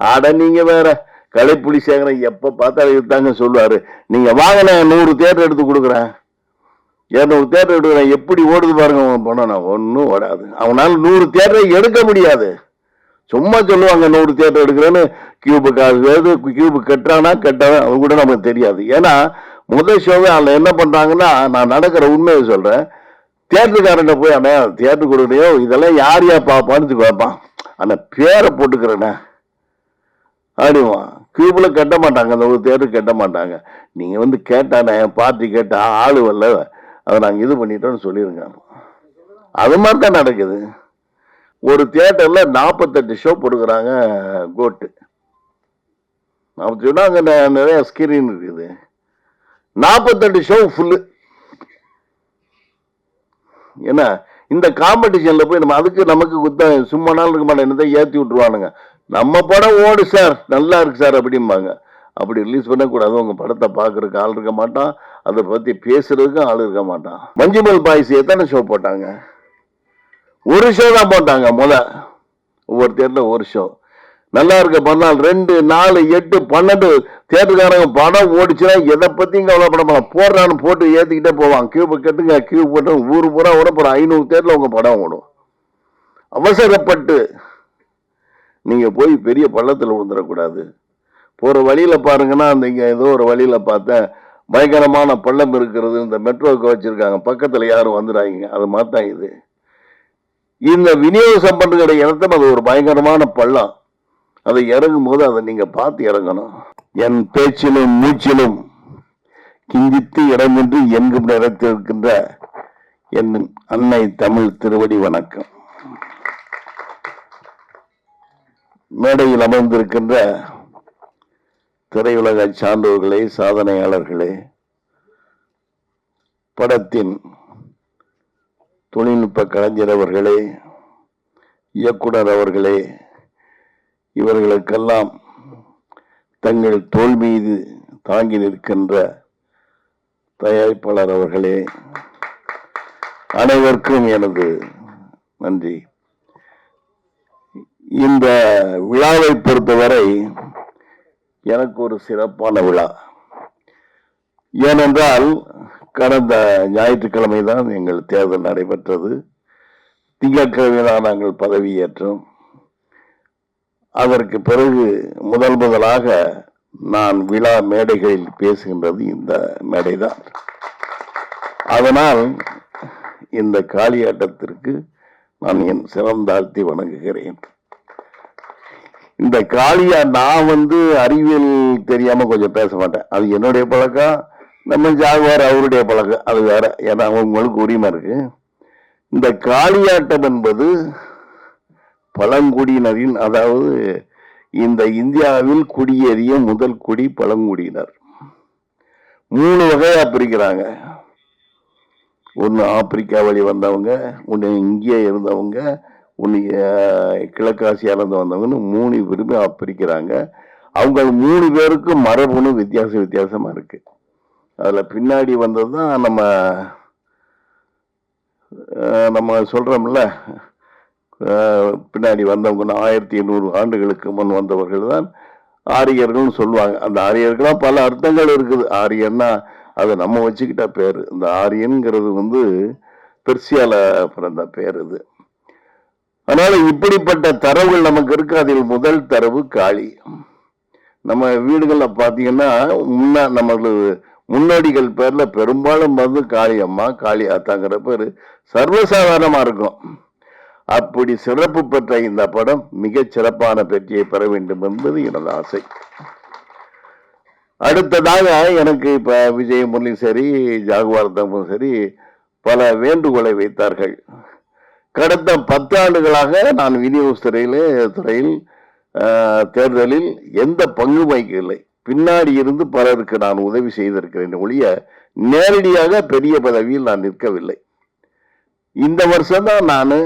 அட நீங்க வேற கலைப்புலி சேகரன் எப்ப பார்த்தாலும் இதுதாங்க சொல்லுவாரு. நீங்க வாங்கின நூறு தேட்டர் எடுத்து கொடுக்குறேன். இரநூறு தேட்டர் எடுக்கிறேன். எப்படி ஓடுது பாருங்க அவன் பணம் நான் ஒன்றும் ஓடாது. அவனால் நூறு தேட்டரை எடுக்க முடியாது. சும்மா சொல்லுவாங்க நூறு தேட்டர் எடுக்கிறேன்னு. கியூபு காசு கியூபு கட்டுறானா கட்டானா அது கூட நமக்கு தெரியாது. ஏன்னா முதல் ஷோவே அதில் என்ன பண்ணுறாங்கன்னா நான் நடக்கிற உண்மையை சொல்கிறேன் தேட்டருக்காரன்ட்ட போய் அண்ணா தேட்டர் கொடுக்குறியோ இதெல்லாம் யார் யார் பார்ப்பான்னு பார்ப்பான் அந்த பேரை போட்டுக்கிறேண்ணே. அப்படிமா கியூபில் கட்ட மாட்டாங்க. அந்த ஒரு தேட்டர் கட்ட மாட்டாங்க. நீங்கள் வந்து கேட்டானே பார்ட்டி கேட்டால் ஆளு வரல. அதை நாங்கள் இது பண்ணிட்டோம்னு சொல்லிடுங்க அது மாதிரி தான் நடக்குது. ஒரு தேட்டரில் நாற்பத்தெட்டு ஷோ போடுக்கிறாங்க கோட்டு நாற்பத்தி அங்கே அங்க நிறைய ஸ்கிரீன் இருக்குது. நாற்பத்தெட்டு ஷோ ஃபுல்லு என்ன? இந்த காம்படிஷனில் போய் நம்ம அதுக்கு நமக்கு குத்த சும்மா நாள் இருக்க மாட்டேன் என்னதான் ஏற்றி விட்டுருவானுங்க. நம்ம படம் ஓடு சார். நல்லா இருக்கு சார் அப்படிம்பாங்க. அப்படி ரிலீஸ் பண்ணக்கூடாது. உங்கள் படத்தை பார்க்குறதுக்கு ஆள் இருக்க மாட்டான். அதை பற்றி பேசுறதுக்கு ஆள் இருக்க மாட்டான். மஞ்சுமல் பாய்ஸ் எத்தனை ஷோ போட்டாங்க? ஒரு ஷோ தான் போட்டாங்க முத. ஒவ்வொரு தேட்டரில் ஒரு ஷோ நல்லா இருக்க பண்ணால் ரெண்டு நாலு எட்டு பன்னெண்டு. தேட்டருக்காரங்க படம் ஓடிச்சுன்னா எதை பற்றியும் கவலைப்பட மாட்டான் போடுறான்னு போட்டு ஏற்றிக்கிட்டே போவான் கியூப் கட்டுங்க கியூப் போட்டு ஊர் பூரா ஓட போகிறோம் ஐநூறு தேட்டரில் உங்கள் படம் ஓடும். அவசரப்பட்டு நீங்கள் போய் பெரிய பள்ளத்தில் விழுந்துடக்கூடாது போகிற வழியில் பாருங்கன்னா அந்த இங்கே ஏதோ ஒரு வழியில் பார்த்தேன் பயங்கரமான பள்ளம் இருக்கிறது இந்த மெட்ரோவுக்கு வச்சுருக்காங்க. பக்கத்தில் யாரும் வந்துடாதீங்க அது மாதிரி இது. இந்த விநியோகம் சம்பந்தங்களுடைய இடத்துல அது ஒரு பயங்கரமான பள்ளம். அதை இறங்கும் போது அதை நீங்கள் பார்த்து இறங்கணும். என் பேச்சிலும் மூச்சிலும் கிஞ்சித்து இடமின்றி எங்கும் நிறைத்திருக்கின்ற என் அன்னை தமிழ் திருவடி வணக்கம். மேடையில் அமர்ந்திருக்கின்ற திரையுலக சான்றோர்களே சாதனையாளர்களே படத்தின் தொழில்நுட்ப கலைஞர் அவர்களே இயக்குனர் அவர்களே இவர்களுக்கெல்லாம் தங்கள் தோல் மீது தாங்கி நிற்கின்ற தயாரிப்பாளர் அவர்களே அனைவருக்கும் எனது நன்றி. இந்த விழாவை பொறுத்தவரை எனக்கு ஒரு சிறப்பான விழா. ஏனென்றால் கடந்த ஞாயிற்றுக்கிழமை தான் எங்கள் தேர்தல் நடைபெற்றது. திங்கட்கிழமை தான் நாங்கள் பதவியேற்றோம். அதற்கு பிறகு முதல் முதலாக நான் விழா மேடைகளில் பேசுகின்றது இந்த மேடைதான். அதனால் இந்த காளியாட்டத்திற்கு நான் என் சிறந்தாழ்த்தி வணங்குகிறேன். இந்த காளியா நான் வந்து அறிவியல் தெரியாம கொஞ்சம் பேச மாட்டேன். அது என்னுடைய பழக்கம். நம்ம ஜாகுவார் அவருடைய பழக்கம். அது வேற. ஏன்னா உங்களுக்கு உரிமை இருக்கு. இந்த காளியாட்டம் என்பது பழங்குடியினரின் அதாவது இந்த இந்தியாவில் குடியேறிய முதல் குடி பழங்குடியினர். மூணு வகையா பிரிக்கிறாங்க. ஒன்று ஆப்பிரிக்கா வழி வந்தவங்க ஒன்று இங்கே இருந்தவங்க. ஒன்று கிழக்காசியால வந்தவங்கன்னு மூணு பேருமே பிரிக்கிறாங்க அவங்க மூணு பேருக்கும் மரபுன்னு வித்தியாசம் வித்தியாசமாக இருக்குது அதில் பின்னாடி வந்தது தான் நம்ம நம்ம சொல்கிறோம்ல பின்னாடி வந்தவங்க ஆயிரத்தி எண்ணூறு ஆண்டுகளுக்கு முன் வந்தவர்கள் தான் ஆரியர்கள்னு சொல்லுவாங்க. அந்த ஆரியர்களாக பல அர்த்தங்கள் இருக்குது. ஆரியன்னா அதை நம்ம வச்சுக்கிட்ட பேர். இந்த ஆரியன்கிறது வந்து பெர்சியாவில் பிறந்த பேர் இது. அதனால இப்படிப்பட்ட தரவுகள் நமக்கு இருக்கு. அதில் முதல் தரவு காளி நம்ம வீடுகளில் பார்த்தீங்கன்னா முன்ன நம்மளது முன்னோடிகள் பேரில் பெரும்பாலும் வந்து காளியம்மா காளி ஆத்தாங்கிற பேர் சர்வசாதாரணமாக இருக்கும். அப்படி சிறப்பு பெற்ற இந்த படம் மிகச் சிறப்பான வெற்றியை பெற வேண்டும் என்பது எனது ஆசை. அடுத்ததாக எனக்கு இப்போ விஜய் முரளி சரி ஜாகுவார் தம்பும் சரி பல வேண்டுகோளை வைத்தார்கள். கடந்த பத்தாண்டுகளாக நான் விநியோக துறையில் துறையில் தேர்தலில் எந்த பங்கு வகிக்கவில்லை பின்னாடி இருந்து பலருக்கு நான் உதவி செய்திருக்கிறேன் ஒழிய நேரடியாக பெரிய பதவியில் நான் நிற்கவில்லை. இந்த வருஷம்தான் நான்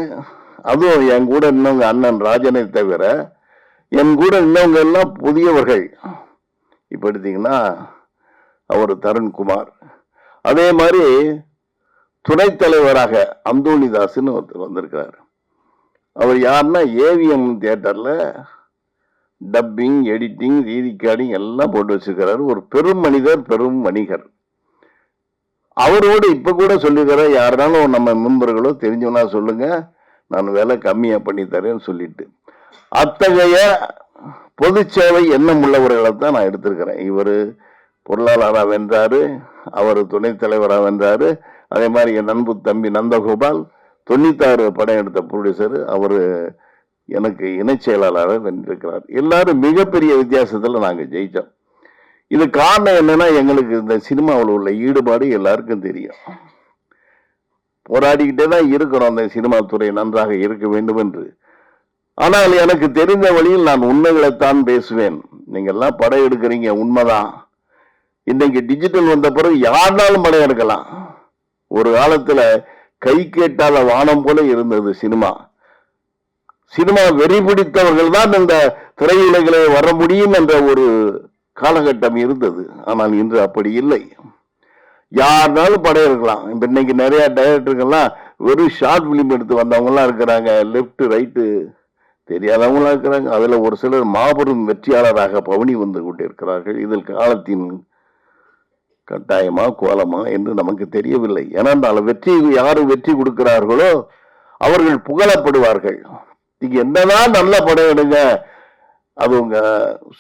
அதுவும் என் கூட இன்னவங்க அண்ணன் ராஜனை தவிர என் கூட இன்னவங்க எல்லாம் புதியவர்கள். இப்ப எடுத்தீங்கன்னா அவர் தருண்குமார். அதே மாதிரி துணைத் தலைவராக அந்தோணிதாஸ்னு ஒருத்தர் வந்திருக்கிறார். அவர் யாருன்னா ஏவிஎம் தியேட்டரில் டப்பிங் எடிட்டிங் ரீரிகார்டிங் எல்லாம் போட்டு வச்சிருக்கிறாரு. ஒரு பெரும் மனிதர் பெரும் வணிகர். அவரோடு இப்போ கூட சொல்லிக்கிறேன் யாருனாலும் நம்ம மெம்பர்களோ தெரிஞ்சவனா சொல்லுங்க நான் விலை கம்மியாக பண்ணி தரேன்னு சொல்லிட்டு. அத்தகைய பொது சேவை எண்ணம் உள்ளவர்களை தான் நான் எடுத்திருக்கிறேன். இவர் பொருளாளராக வென்றார் அவர் துணைத் தலைவராக வென்றார். அதே மாதிரி என் நண்பு தம்பி நந்தகோபால் தொண்ணூத்தாறு படம் எடுத்த ப்ரொடியூசர் அவர் எனக்கு இணைச் செயலாளராக வென்றிருக்கிறார். எல்லாரும் மிகப்பெரிய வித்தியாசத்தில் நாங்கள் ஜெயித்தோம் இது காரணம் என்னன்னா எங்களுக்கு இந்த சினிமாவில் உள்ள ஈடுபாடு எல்லாருக்கும் தெரியும். போராடிக்கிட்டே தான் இருக்கிறோம். அந்த சினிமா துறை நன்றாக இருக்க வேண்டும் என்று. ஆனால் எனக்கு தெரிந்த வழியில் நான் உண்மைகளைத்தான் பேசுவேன். நீங்கள்லாம் படம் எடுக்கிறீங்க உண்மைதான். இன்னைக்கு டிஜிட்டல் வந்த பிறகு யாருனாலும் படம் எடுக்கலாம் ஒரு காலத்தில் கை கேட்டால வானம் போல இருந்தது சினிமா. சினிமா வெறி பிடித்தவர்கள் தான் இந்த திரையுலகிலே வர முடியும் என்ற ஒரு காலகட்டம் இருந்தது. ஆனால் இன்று அப்படி இல்லை. யாருனாலும் படம் எடுக்கலாம் இப்போ இன்னைக்கு நிறைய டைரக்டர்கள்லாம் வெறும் ஷார்ட் ஃபிலிம் எடுத்து வந்தவங்கலாம் இருக்கிறாங்க. லெஃப்ட் ரைட்டு தெரியாதவங்களா இருக்கிறாங்க. அதில் ஒரு சிலர் மாபெரும் வெற்றியாளராக பவனி வந்து கொண்டிருக்கிறார்கள். இதில் காலத்தின் கட்டாயமா கோலமா என்று நமக்கு தெரியவில்லை. ஏனென்றால் வெற்றி யாரு வெற்றி கொடுக்கிறார்களோ அவர்கள் புகழப்படுவார்கள். நீங்க என்னதான் நல்ல படம் எடுங்க அது உங்க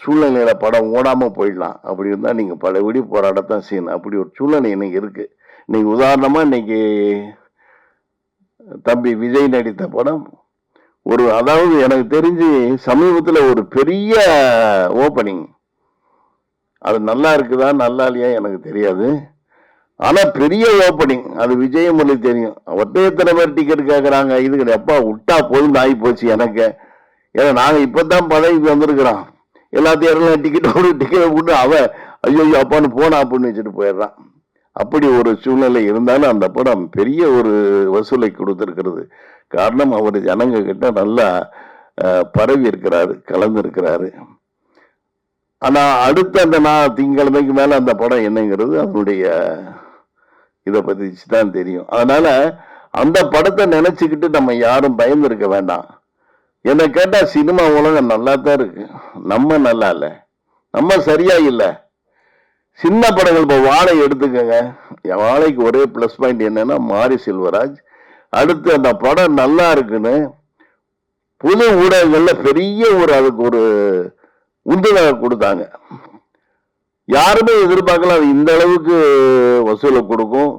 சூழ்நிலையில படம் ஓடாம போயிடலாம். அப்படி இருந்தா நீங்க பலபடி போராடத்தான் செய்யணும். அப்படி ஒரு சூழ்நிலை இன்னைக்கு இருக்கு. இன்னைக்கு உதாரணமா இன்னைக்கு தம்பி விஜய் நடித்த படம் ஒரு அதாவது எனக்கு தெரிஞ்சு சமீபத்தில் ஒரு பெரிய ஓப்பனிங் அது நல்லா இருக்குதா நல்லா இல்லையா எனக்கு தெரியாது. ஆனால் பெரிய ஓப்பனிங் அது விஜயமொழி தெரியும். ஒட்டே எத்தனை பேர் டிக்கெட் கேட்குறாங்க இது எப்பா விட்டா போதும் ஆகி போச்சு எனக்கு. ஏன்னா நாங்கள் இப்போ தான் பதவிக்கு வந்திருக்கிறோம். எல்லாத்தையும் இறங்கலாம் டிக்கெட் ஒரு டிக்கெட் விட்டு அவன் ஐயோ அப்பான்னு போனா அப்படின்னு வச்சுட்டு போயிடுறான். அப்படி ஒரு சூழ்நிலை இருந்தாலும் அந்த படம் பெரிய ஒரு வசூலை கொடுத்துருக்கிறது. காரணம் அவர் ஜனங்க கிட்ட நல்லா பரவி இருக்கிறாரு கலந்துருக்கிறாரு. ஆனா அடுத்த அந்த நான் திங்கட்கிழமைக்கு மேல அந்த படம் என்னங்கிறது அதனுடைய இதை பற்றி தான் தெரியும். அதனால அந்த படத்தை நினைச்சுக்கிட்டு நம்ம யாரும் பயந்து இருக்க வேண்டாம். என்னை கேட்டா சினிமா உலகம் நல்லா தான் இருக்கு. நம்ம நல்லா இல்லை. நம்ம சரியா இல்லை. சின்ன படங்கள் இப்போ வாழை எடுத்துக்கோங்க. என் வாழைக்கு ஒரே ப்ளஸ் பாயிண்ட் என்னன்னா மாரி செல்வராஜ். அடுத்து அந்த படம் நல்லா இருக்குன்னு புது ஊடகங்கள்ல பெரிய ஒரு அதுக்கு ஒரு உந்துதாக கொடுத்தாங்க. யாருமே எதிர்பார்க்கல அது இந்த அளவுக்கு வசூலை கொடுக்கும்.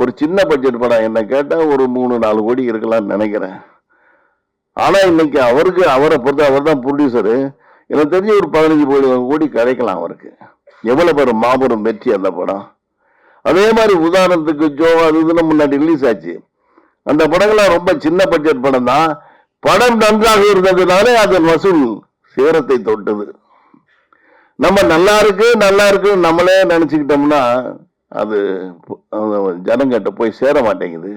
ஒரு சின்ன பட்ஜெட் படம் என்ன கேட்டால் ஒரு மூணு நாலு கோடி இருக்கலாம்னு நினைக்கிறேன். ஆனால் இன்னைக்கு அவருக்கு அவரை பொறுத்த அவர் தான் ப்ரொடியூசரு எனக்கு தெரிஞ்சு ஒரு பதினஞ்சு கோடி கோடி கிடைக்கலாம் அவருக்கு. எவ்வளோ பெரும் மாபெரும் வெற்றி அந்த படம். அதே மாதிரி உதாரணத்துக்கு ஜோ அது இதுன்னு முன்னாடி ரிலீஸ் ஆச்சு. அந்த படங்கள்லாம் ரொம்ப சின்ன பட்ஜெட் படம் தான். படம் நன்றாக இருந்ததுனாலே அதன் வசூல் சேரத்தை தொட்டது. நம்ம நல்லா இருக்கு நல்லா இருக்கு நம்மளே நினச்சிக்கிட்டோம்னா அது ஜனங்கிட்ட போய் சேர மாட்டேங்குது.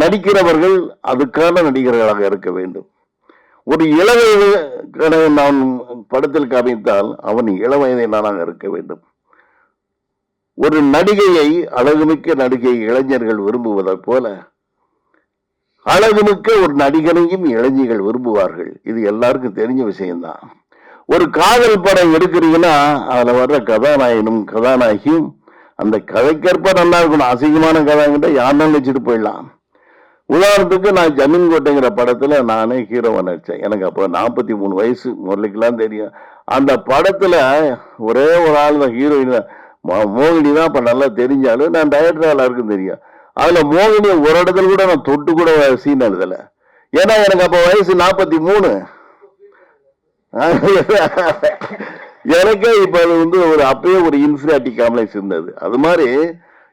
நடிக்கிறவர்கள் அதுக்கான நடிகர்களாக இருக்க வேண்டும். ஒரு இளவயது நான் படத்தில் காமித்தால் அவன் இளவயதினானாக இருக்க வேண்டும். ஒரு நடிகையை அழகுமிக்க நடிகை இளைஞர்கள் விரும்புவதைப் போல அழகுமிக்க ஒரு நடிகனையும் இளைஞர்கள் விரும்புவார்கள். இது எல்லாருக்கும் தெரிஞ்ச விஷயம்தான். ஒரு காதல் படம் எடுக்கிறீங்கன்னா அதுல வர்ற கதாநாயகனும் கதாநாயகியும் அந்த கதைக்கேற்ப நல்லா இருக்கணும். அசிங்கமான கதாங்கிட்ட யாருன்னு வச்சுட்டு போயிடலாம்? உதாரணத்துக்கு நான் ஜமீன் கோட்டைங்கிற படத்துல நானே ஹீரோவை நடித்தேன் எனக்கு அப்போ நாற்பத்தி மூணு வயசு. முரளிக்கெல்லாம் தெரியும். அந்த படத்துல ஒரே ஒரு ஆள் தான் ஹீரோயின் மோகினி தான். இப்போ நல்லா தெரிஞ்சாலும் நான் டைரக்டர் எல்லாருக்கும் தெரியும். அதில் மோகினி ஒரு இடத்துல கூட நான் தொட்டு கூட சீன் எழுதலை. ஏன்னா எனக்கு அப்போ வயசு நாற்பத்தி மூணு. எனக்கே இப்ப அது வந்து ஒரு அப்பயே ஒரு இன்ஃபிரியாட்டி காம்ப்ளெக்ஸ் இருந்தது. அது மாதிரி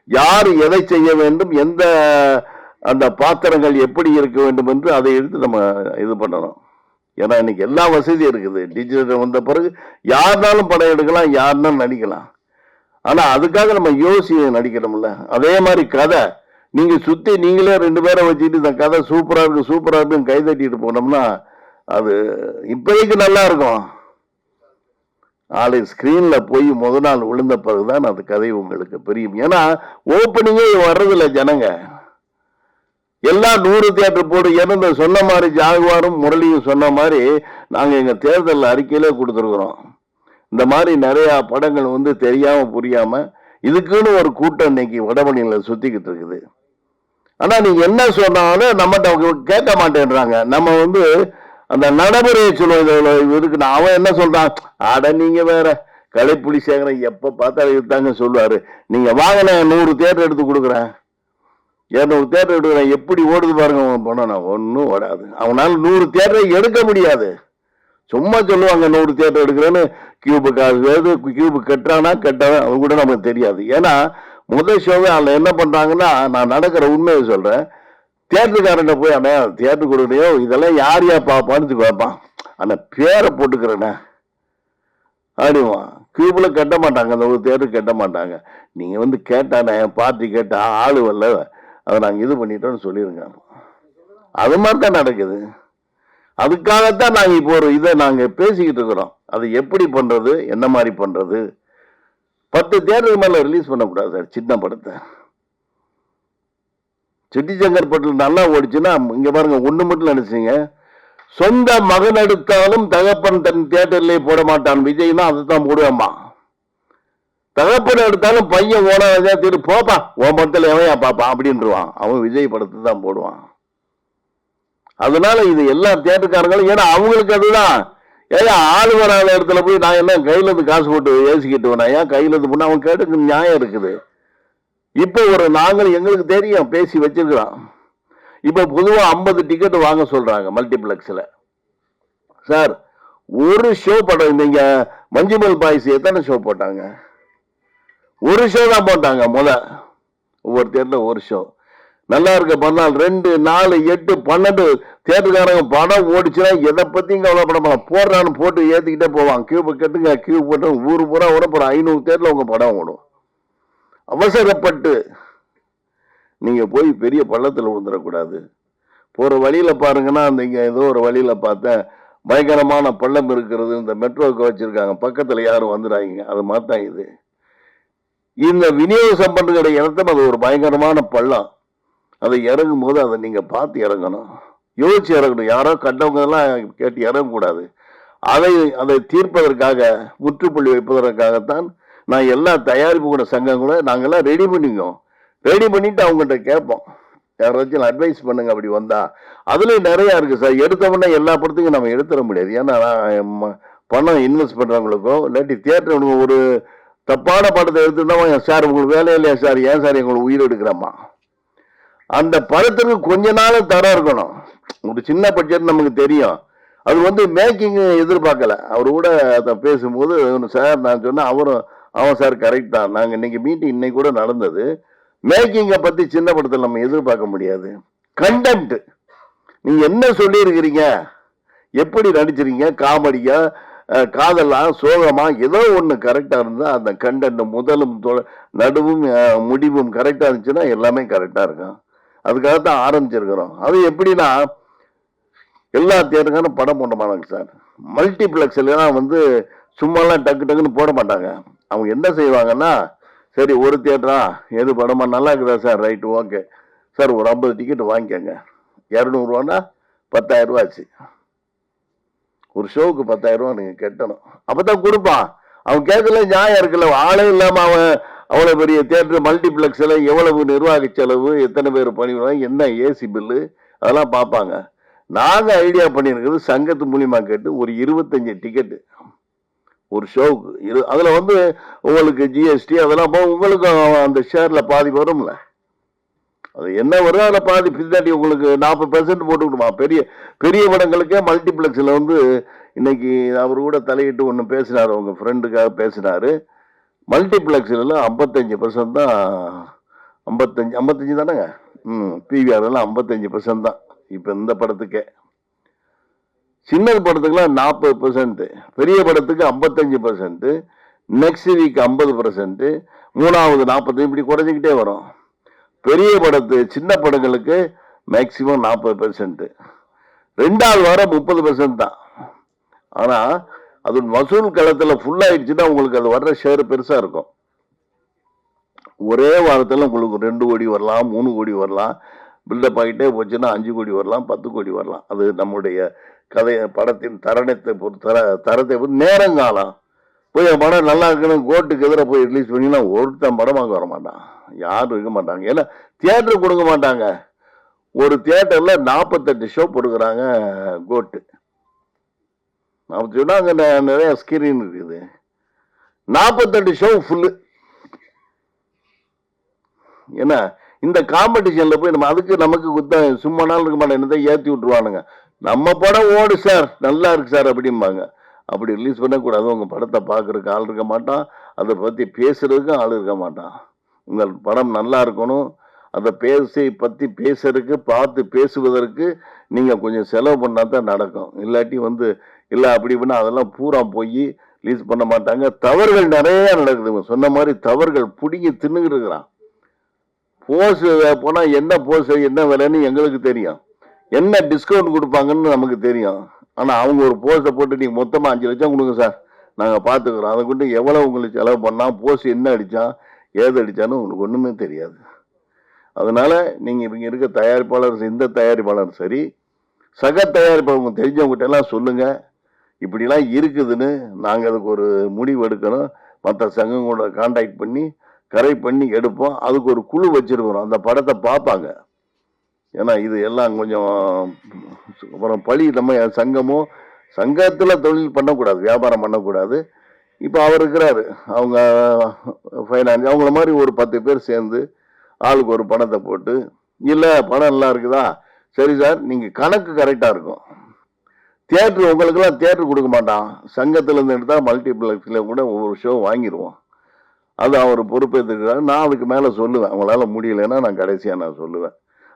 யார் எதை செய்ய வேண்டும் எந்த அந்த பாத்திரங்கள் எப்படி இருக்க வேண்டும் என்று அதை எடுத்து நம்ம இது பண்ணணும். ஏன்னா இன்னைக்கு எல்லா வசதியும் இருக்குது. டிஜிட்டல் வந்த பிறகு யாருனாலும் படம் எடுக்கலாம் யாருனாலும் நடிக்கலாம். ஆனால் அதுக்காக நம்ம யோசி நடிக்கணும்ல. அதே மாதிரி கதை. நீங்கள் சுற்றி நீங்களே ரெண்டு பேரை வச்சுட்டு இந்த கதை சூப்பராக இருக்கு சூப்பராக இருக்குன்னு கை தட்டிட்டு போனோம்னா அது இப்போதைக்கு நல்லா இருக்கும் நாளை ஸ்க்ரீனில் போய் முத நாள் விழுந்த பிறகுதான் அந்த கதை உங்களுக்கு புரியும். ஏன்னா ஓப்பனிங்கே வர்றதில்ல ஜனங்க. எல்லாம் நூறு தேட்டர் போடு ஏன்னா சொன்ன மாதிரி ஜாகுவாரும் முரளியும் சொன்ன மாதிரி நாங்கள் எங்கள் தேர்தல் அறிக்கையிலே கொடுத்துருக்குறோம். இந்த மாதிரி நிறையா படங்கள் வந்து தெரியாமல் புரியாமல் இதுக்குன்னு ஒரு கூட்டம் இன்னைக்கு வடபழனியில் சுற்றிக்கிட்டு இருக்குது. ஆனால் நீங்கள் என்ன சொன்னாலும் நம்மகிட்ட அவங்க கேட்க மாட்டேன்றாங்க. நம்ம வந்து அந்த நடைமுறையை சொல்லுவோம் இதுல நான் அவன் என்ன சொல்றான்? அட நீங்க வேற. கலைப்புலி சேகரன் எப்ப பார்த்தா இதுதாங்க சொல்லுவாரு. நீங்க வாங்கின நூறு தேட்டர் எடுத்து கொடுக்குறேன். இரநூறு தேட்டர் எடுக்கிறேன். எப்படி ஓடுது பாருங்க அவன் படம் ஒன்றும் ஓடாது. அவனால் நூறு தேட்டரை எடுக்க முடியாது. சும்மா சொல்லுவாங்க நூறு தேட்டர் எடுக்கிறேன்னு. கியூபு காசு கியூபு கட்டுறானா கட்டானா அது கூட நமக்கு தெரியாது. ஏன்னா முதல் ஷோவே அதில் என்ன பண்ணுறாங்கன்னா நான் நடக்கிற உண்மையை சொல்கிறேன் தேட்டருக்காரன்ட்ட போய் அண்ணா தேட்டர் கொடுக்கலையோ? இதெல்லாம் யார் யார் பார்ப்பான்னு பார்ப்பான் ஆனால் பேரை போட்டுக்கிறேண்ணே. அப்படிவான் கியூபில் கட்ட மாட்டாங்க. அந்த ஒரு தேட்டர் கட்ட மாட்டாங்க. நீங்கள் வந்து கேட்டானே பார்ட்டி கேட்டால் ஆளு வரல. அதை நாங்கள் இது பண்ணிட்டோம்னு சொல்லிடுங்க அது மாதிரி தான் நடக்குது. அதுக்காகத்தான் நாங்கள் இப்போ ஒரு இதை நாங்கள் பேசிக்கிட்டு இருக்கிறோம். அது எப்படி பண்ணுறது என்ன மாதிரி பண்ணுறது பத்து தேட்டருக்கு மேலே ரிலீஸ் பண்ணக்கூடாது சார் சின்ன படத்தை. செட்டிச்சங்கர்பட்டில் நல்லா ஓடிச்சுன்னா இங்கே பாருங்கள் ஒன்று மட்டும் நினச்சிங்க. சொந்த மகன் எடுத்தாலும் தகப்பன் தன் தேட்டர்லேயே போட மாட்டான். விஜய்னா அதுதான் போடுவேம்மா. தகப்பன் எடுத்தாலும் பையன் ஓட திரு போப்பா உன் படத்தில் எவையா பாப்பா? அப்படின்றான் அவன் விஜய் படத்தை தான் போடுவான். அதனால இது எல்லா தியேட்டருக்காரங்களும் ஏன்னா அவங்களுக்கு அதுதான். ஏன் ஆளு வராத இடத்துல போய் நான் என்ன கையிலேருந்து காசு போட்டு ஏசிக்கிட்டு வேணா ஏன் கையிலேருந்து இருந்து அவன் கேட்டுக்கு நியாயம் இருக்குது. இப்போ ஒரு நாங்கள் எங்களுக்கு தெரியும் பேசி வச்சிருக்கிறோம். இப்போ பொதுவாக ஐம்பது டிக்கெட் வாங்க சொல்கிறாங்க மல்டிப்ளெக்ஸில் சார் ஒரு ஷோ படம் நீங்கள் மஞ்சுமல் பாய்ஸ் எத்தனை ஷோ போட்டாங்க? ஒரு ஷோ தான் போட்டாங்க முத. ஒவ்வொரு தேட்டரில் ஒரு ஷோ நல்லா இருக்க பண்ணால் ரெண்டு நாலு எட்டு பன்னெண்டு. தேட்டருக்காரங்க படம் ஓடிச்சுன்னா எதை பற்றியும் கவலைப்பட மாட்டான். போடுறான்னு போட்டு ஏற்றிக்கிட்டே போவான். கியூ கட்டுங்க கியூ போட்டு ஊர் பூரா ஓட போகிற ஐநூறு தேட்டரில் உங்கள் படம் ஓடும். அவசரப்பட்டு நீங்கள் போய் பெரிய பள்ளத்தில் விழுந்துடக்கூடாது போகிற வழியில் பாருங்கன்னா அந்த இங்கே ஏதோ ஒரு வழியில் பார்த்தேன். பயங்கரமான பள்ளம் இருக்கிறது. இந்த மெட்ரோவுக்கு வச்சுருக்காங்க. பக்கத்தில் யாரும் வந்துடுறாங்க அது மாதிரி தான் இது. இந்த விநியோகம் பண்ணுகிற இடத்தம் அது ஒரு பயங்கரமான பள்ளம். அதை இறங்கும் போது அதை நீங்கள் பார்த்து இறங்கணும். யோசிச்சு இறங்கணும். யாரோ கண்டவங்கெல்லாம் கேட்டு இறங்கக்கூடாது. அதை அதை தீர்ப்பதற்காக முற்றுப்புள்ளி வைப்பதற்காகத்தான் நான் எல்லா தயாரிப்பு கூட சங்கம் கூட நாங்கள்லாம் ரெடி பண்ணிக்கோம் ரெடி பண்ணிட்டு அவங்ககிட்ட கேட்போம். யாராச்சும் அட்வைஸ் பண்ணுங்க அப்படி வந்தா. அதுலயும் நிறைய இருக்கு சார். எடுத்தவொடனே எல்லா படத்துக்கும் நம்ம எடுத்துட முடியாது. ஏன்னா நான் பணம் இன்வெஸ்ட் பண்றவங்களுக்கோ இல்லாட்டி தியேட்டர் ஒரு தப்பான படத்தை எடுத்துட்டோம் சார் உங்களுக்கு வேலை இல்லையா சார்? ஏன் சார் எங்களுக்கு உயிர் எடுக்கிறோமா அந்த படத்துக்கு கொஞ்ச நாள் தரம் இருக்கணும். ஒரு சின்ன பட்ஜெட் நமக்கு தெரியும். அது வந்து மேக்கிங் எதிர்பார்க்கல. அவர் கூட அதை பேசும்போது சார் நான் சொன்னேன் அவரும் அவன் சார் கரெக்ட் தான். நாங்கள் இன்னைக்கு மீட்டிங் இன்னைக்கு கூட நடந்தது. மேக்கிங்கை பற்றி சின்ன படத்தில் நம்ம எதிர்பார்க்க முடியாது. கண்டென்ட் நீங்கள் என்ன சொல்லியிருக்கிறீங்க? எப்படி நடிச்சிருக்கீங்க? காமெடியா? காதலா? சோகமா? ஏதோ ஒன்று கரெக்டாக இருந்தால் அந்த கண்டென்ட் முதலும் நடுவும் முடிவும் கரெக்டாக இருந்துச்சுன்னா எல்லாமே கரெக்டாக இருக்கும். அதுக்காக தான் ஆரம்பிச்சிருக்கிறோம். அது எப்படின்னா எல்லா தேட்டருக்கான படம் போட மாட்டாங்க சார் மல்டிப்ளெக்ஸ்லாம் வந்து சும்மாலாம் டக்கு டக்குன்னு போட மாட்டாங்க. அவங்க என்ன செய்வாங்கன்னா சரி ஒரு தேட்டரா எது படமா நல்லா இருக்குதா சார்? Right okay. சார் ஒரு ஐம்பது டிக்கெட் வாங்கிக்கோங்க. இரநூறுவான்னா பத்தாயிரம் ஆச்சு. ஒரு ஷோவுக்கு பத்தாயிரம் ரூபா கட்டணும். கட்டணும் அப்பதான் கொடுப்பான். அவன் கேட்கல நியாயம் இருக்குல்ல. ஆளே இல்லாமல் அவன் அவ்வளோ பெரிய தியேட்டர் மல்டிப்ளெக்ஸ்ல எவ்வளவு நிர்வாக செலவு எத்தனை பேர் பண்ணிவிடுவாங்க என்ன ஏசி பில்லு அதெல்லாம் பார்ப்பாங்க. நாங்கள் ஐடியா பண்ணியிருக்கிறது சங்கத்து மூலியமாக கேட்டு ஒரு இருபத்தஞ்சு டிக்கெட்டு ஒரு ஷோவுக்கு இரு அதில் வந்து உங்களுக்கு ஜிஎஸ்டி அதெல்லாம் போக உங்களுக்கும் அந்த ஷேரில் பாதி வரும்ல. அது என்ன வரும் அதில் பாதி பின்னாடி உங்களுக்கு நாற்பது பெர்சன்ட் போட்டுக்கணுமா பெரிய பெரிய படங்களுக்கே மல்டிப்ளெக்ஸில் வந்து இன்னைக்கு அவர் கூட தலையிட்டு ஒன்று பேசினார் உங்கள் ஃப்ரெண்டுக்காக பேசினாரு. மல்டிப்ளெக்ஸ்ல ஐம்பத்தஞ்சு பர்சன்ட் தான் ஐம்பத்தஞ்சு ஐம்பத்தஞ்சு தானேங்க? ம் பிவிஆர்லாம் ஐம்பத்தஞ்சு பர்சன்ட் தான் இப்போ இந்த படத்துக்கே. சின்ன படத்துக்குலாம் நாற்பது பர்சன்ட்டு பெரிய படத்துக்கு ஐம்பத்தஞ்சு பர்சன்ட்டு நெக்ஸ்ட் வீக் ஐம்பது பர்சன்ட்டு மூணாவது நாற்பது இப்படி குறைஞ்சிக்கிட்டே வரும். பெரிய படத்து சின்ன படங்களுக்கு மேக்சிமம் நாற்பது பர்சன்ட்டு ரெண்டாவது வாரம் முப்பது பெர்சன்ட் தான். ஆனால் அது வசூல் களத்தில் ஃபுல்லாகிடுச்சுன்னா உங்களுக்கு அது வர்ற ஷேர் பெருசாக இருக்கும். ஒரே வாரத்தில் உங்களுக்கு ரெண்டு கோடி வரலாம் மூணு கோடி வரலாம். பில்டப் ஆகிட்டே போச்சுன்னா அஞ்சு கோடி வரலாம் பத்து கோடி வரலாம். அது நம்முடைய கதை படத்தின் தரணத்தை பொறுத்து தர தரத்தை பொறுத்து நேரங்காலம். போய் என் படம் நல்லா இருக்குன்னு கோர்ட்டுக்கு எதிராக போய் ரிலீஸ் பண்ணினா ஒருத்தன் படம் வாங்க வர மாட்டான். யாரும் இருக்க மாட்டாங்க. ஏன்னா தியேட்டர் கொடுக்க மாட்டாங்க. ஒரு தியேட்டரில் நாற்பத்தெட்டு ஷோ கொடுக்குறாங்க கோட்டு. நாற்பத்தி அங்கே நிறைய ஸ்கிரீன் இருக்குது. நாற்பத்தெட்டு ஷோ ஃபுல்லு என்ன இந்த காம்படிஷனில் போய் நம்ம அதுக்கு நமக்கு குத்த சும்மா நாள் இருக்க மாட்டேன் என்னதான் ஏற்றி விட்ருவானுங்க நம்ம படம் ஓடு சார். நல்லா இருக்கு சார் அப்படிம்பாங்க. அப்படி ரிலீஸ் பண்ணக்கூடாது. உங்கள் படத்தை பார்க்குறதுக்கு ஆள் இருக்க மாட்டான். அதை பற்றி பேசுறதுக்கு ஆள் இருக்க மாட்டான். உங்கள் படம் நல்லா இருக்கணும். அதை பேசி பற்றி பேசுறதுக்கு பார்த்து பேசுவதற்கு நீங்கள் கொஞ்சம் செலவு பண்ணால் தான் நடக்கும். இல்லாட்டி வந்து இல்லை அப்படி இப்படின்னா அதெல்லாம் பூரா போய் ரிலீஸ் பண்ண மாட்டாங்க. தவறுகள் நிறையா நடக்குதுங்க. சொன்ன மாதிரி தவறுகள் பிடிங்கி தின்னுக்கிட்டு இருக்கிறான். போஸ் போனால் என்ன போஸ் என்ன விலைன்னு எங்களுக்கு தெரியும். என்ன டிஸ்கவுண்ட் கொடுப்பாங்கன்னு நமக்கு தெரியும். ஆனால் அவங்க ஒரு போஸ்ட்டை போட்டு நீங்கள் மொத்தமாக அஞ்சு லட்சம் கொடுங்க சார் நாங்கள் பார்த்துக்குறோம் அதை கொண்டு எவ்வளோ உங்களுக்கு செலவு பண்ணால் போஸ்ட் என்ன அடித்தான் ஏது அடித்தான்னு உங்களுக்கு ஒன்றுமே தெரியாது. அதனால் நீங்கள் இவங்க இருக்க தயாரிப்பாளர் இந்த தயாரிப்பாளர் சரி சக தயாரிப்பாளர் உங்களுக்கு தெரிஞ்சவங்ககிட்ட எல்லாம் சொல்லுங்கள் இப்படிலாம் இருக்குதுன்னு நாங்கள் அதுக்கு ஒரு முடிவு எடுக்கணும். மற்ற சங்கங்களோட காண்டாக்ட் பண்ணி கரை பண்ணி எடுப்போம். அதுக்கு ஒரு குழு வச்சுருக்குறோம். அந்த படத்தை பார்ப்பாங்க. ஏன்னா இது எல்லாம் கொஞ்சம் அப்புறம் பழி நம்ம சங்கமோ சங்கத்தில் தொழில் பண்ணக்கூடாது வியாபாரம் பண்ணக்கூடாது. இப்போ அவர் இருக்கிறாரு. அவங்க ஃபைனான்ஸ் அவங்கள மாதிரி ஒரு பத்து பேர் சேர்ந்து ஆளுக்கு ஒரு பணத்தை போட்டு இல்லை பணம் எல்லாம் இருக்குதா? சரி சார் நீங்கள் கணக்கு கரெக்டாக இருக்கும். தேட்ரு உங்களுக்கெல்லாம் தேட்ரு கொடுக்க மாட்டான். சங்கத்திலேருந்து எடுத்தால் மல்டிப்ளெக்ஸில் கூட ஒவ்வொரு ஷோ வாங்கிடுவோம் அது அவர் பொறுப்பேற்றுக்கிறார் நான் அதுக்கு மேலே சொல்லுவேன். அவங்களால முடியலைன்னா நான் கடைசியாக நான் சொல்லுவேன்.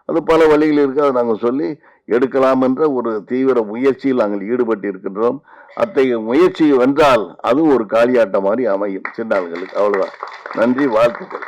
அது பல வழிகள் இருக்குது அதை நாங்கள் சொல்லி எடுக்கலாம் என்ற ஒரு தீவிர முயற்சியில் நாங்கள் ஈடுபட்டு இருக்கின்றோம் அத்தகைய முயற்சி வென்றால் அது ஒரு காளியாட்டம் மாதிரி அமையும். சின்ன அவ்வளோதான் அவ்வளவுதான். நன்றி. வாழ்த்துக்கள்.